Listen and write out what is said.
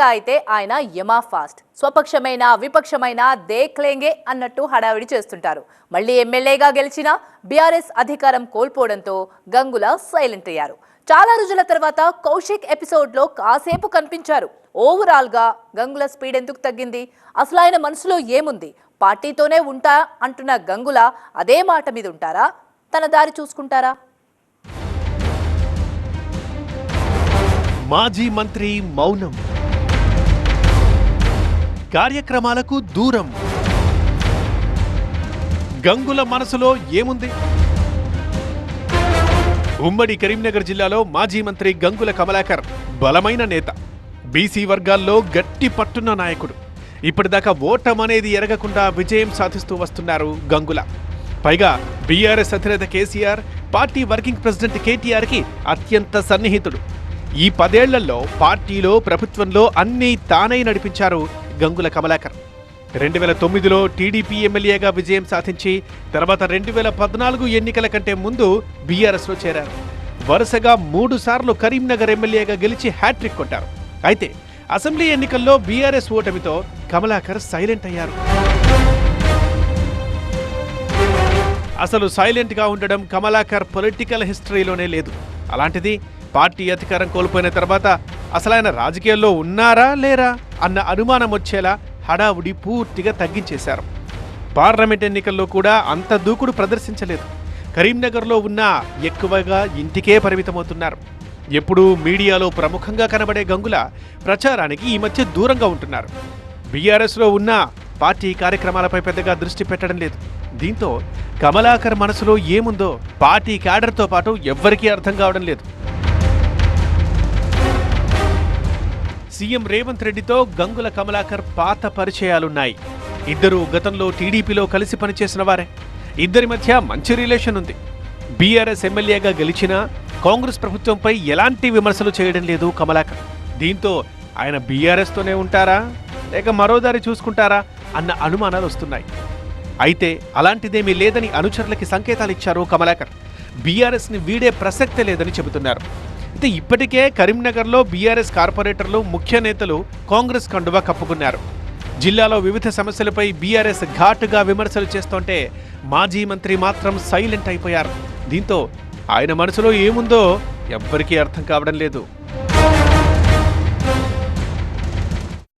అయితే ఆయన యమా ఫాస్ట్. స్వపక్షమైన విపక్షమైన దేఖ్లేంగే అన్నట్టు హడావిడి చేస్తుంటారు. మళ్ళీ ఎమ్మెల్యేగా గెలిచిన బీఆర్ఎస్ అధికారం కోల్పోవడంతో గంగుల సైలెంట్ అయ్యారు. చాలా రోజుల తర్వాత కౌశిక్ ఎపిసోడ్లో కాసేపు కనిపించారు. ఓవరాల్గా గంగుల స్పీడ్ ఎందుకు తగ్గింది? అసలు ఆయన మనసులో ఏముంది? పార్టీతోనే ఉంటా అంటున్న గంగుల అదే మాట మీద ఉంటారా? తన దారి చూసుకుంటారా? మాజీ మంత్రి మౌనం. కార్యక్రమాలకు దూరం. గంగుల మనసులో ఏముంది? ఉమ్మడి కరీంనగర్ జిల్లాలో మాజీ మంత్రి గంగుల కమలాకర్ బలమైన నేత. బీసీ వర్గాల్లో గట్టి పట్టున్న నాయకుడు. ఇప్పటిదాకా ఓటమనేది ఎరగకుండా విజయం సాధిస్తూ వస్తున్నారు గంగుల. పైగా బీఆర్ఎస్ అధినేత కేసీఆర్ పార్టీ వర్కింగ్ ప్రెసిడెంట్ కేటీఆర్కి అత్యంత సన్నిహితుడు. ఈ పదేళ్ళలో పార్టీలో ప్రభుత్వంలో అన్నీ తానై నడిపించారు గంగుల కమలాకర్. రెండు వేల తొమ్మిదిలో టీడీపీ ఎమ్మెల్యేగా విజయం సాధించి తర్వాత రెండు వేల పద్నాలుగు ఎన్నికల కంటే ముందు బీఆర్ఎస్లో చేరారు. వరుసగా మూడు సార్లు కరీంనగర్ ఎమ్మెల్యేగా గెలిచి హ్యాట్రిక్ కొట్టారు. అయితే అసెంబ్లీ ఎన్నికల్లో బీఆర్ఎస్ ఓటమితో కమలాకర్ సైలెంట్ అయ్యారు. అసలు సైలెంట్గా ఉండడం కమలాకర్ పొలిటికల్ హిస్టరీలోనే లేదు. అలాంటిది పార్టీ అధికారం కోల్పోయిన తర్వాత అసలు ఆయన రాజకీయాల్లో ఉన్నారా లేరా అన్న అనుమానం వచ్చేలా హడావుడి పూర్తిగా తగ్గించేశారు. పార్లమెంట్ ఎన్నికల్లో కూడా అంత దూకుడు ప్రదర్శించలేదు. కరీంనగర్లో ఉన్న ఎక్కువగా ఇంటికే పరిమితమవుతున్నారు. ఎప్పుడూ మీడియాలో ప్రముఖంగా కనబడే గంగుల ప్రచారానికి ఈ మధ్య దూరంగా ఉంటున్నారు. బీఆర్ఎస్లో ఉన్న పార్టీ కార్యక్రమాలపై పెద్దగా దృష్టి పెట్టడం లేదు. దీంతో కమలాకర్ మనసులో ఏముందో పార్టీ క్యాడర్తో పాటు ఎవ్వరికీ అర్థం కావడం లేదు. సీఎం రేవంత్ రెడ్డితో గంగుల కమలాకర్ పాత పరిచయాలున్నాయి. ఇద్దరు గతంలో టీడీపీలో కలిసి పనిచేసిన వారే. ఇద్దరి మధ్య మంచి రిలేషన్ ఉంది. బీఆర్ఎస్ ఎమ్మెల్యేగా గెలిచినా కాంగ్రెస్ ప్రభుత్వంపై ఎలాంటి విమర్శలు చేయడం లేదు కమలాకర్. దీంతో ఆయన బీఆర్ఎస్తోనే ఉంటారా? లేక మరోదారి చూసుకుంటారా? అన్న అనుమానాలు వస్తున్నాయి. అయితే అలాంటిదేమీ లేదని అనుచరులకి సంకేతాలు ఇచ్చారు కమలాకర్. బీఆర్ఎస్ని వీడే ప్రసక్తే లేదని చెబుతున్నారు. అయితే ఇప్పటికే కరీంనగర్లో బీఆర్ఎస్ కార్పొరేటర్లు ముఖ్య నేతలు కాంగ్రెస్ కండువా కప్పుకున్నారు. జిల్లాలో వివిధ సమస్యలపై బీఆర్ఎస్ ఘాటుగా విమర్శలు చేస్తుంటే మాజీ మంత్రి మాత్రం సైలెంట్ అయిపోయారు. దీంతో ఆయన మనసులో ఏముందో ఎవ్వరికీ అర్థం కావడం లేదు.